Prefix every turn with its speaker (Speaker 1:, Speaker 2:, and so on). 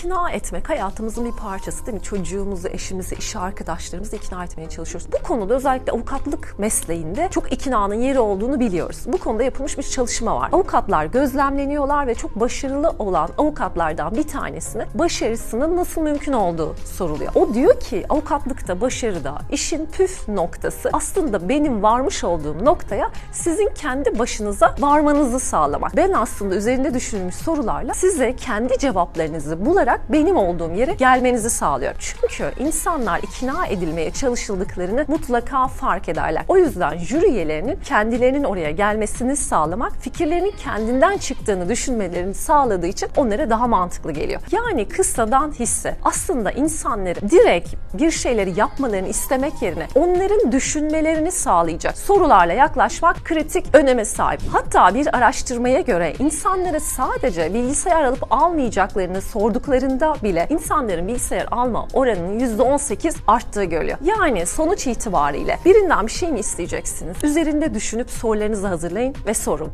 Speaker 1: ikna etmek hayatımızın bir parçası değil mi? Çocuğumuzu, eşimizi, iş arkadaşlarımızı ikna etmeye çalışıyoruz. Bu konuda özellikle avukatlık mesleğinde çok iknanın yeri olduğunu biliyoruz. Bu konuda yapılmış bir çalışma var. Avukatlar gözlemleniyorlar ve çok başarılı olan avukatlardan bir tanesine başarısının nasıl mümkün olduğu soruluyor. O diyor ki avukatlıkta başarıda işin püf noktası aslında benim varmış olduğum noktaya sizin kendi başınıza varmanızı sağlamak. Ben aslında üzerinde düşünülmüş sorularla size kendi cevaplarınızı bularak benim olduğum yere gelmenizi sağlıyorum. Çünkü insanlar ikna edilmeye çalışıldıklarını mutlaka fark ederler. O yüzden jüri üyelerinin kendilerinin oraya gelmesini sağlamak, fikirlerinin kendinden çıktığını düşünmelerini sağladığı için onlara daha mantıklı geliyor. Yani kıssadan hisse. Aslında insanları direkt bir şeyleri yapmalarını istemek yerine onların düşünmelerini sağlayacak sorularla yaklaşmak kritik öneme sahip. Hatta bir araştırmaya göre insanlara sadece bilgisayar alıp almayacaklarını sorduklarında bile insanların bilgisayar alma oranının %18 arttığı görülüyor. Yani sonuç itibariyle birinden bir şey mi isteyeceksiniz? Üzerinde düşünüp sorularınızı hazırlayın ve sorun.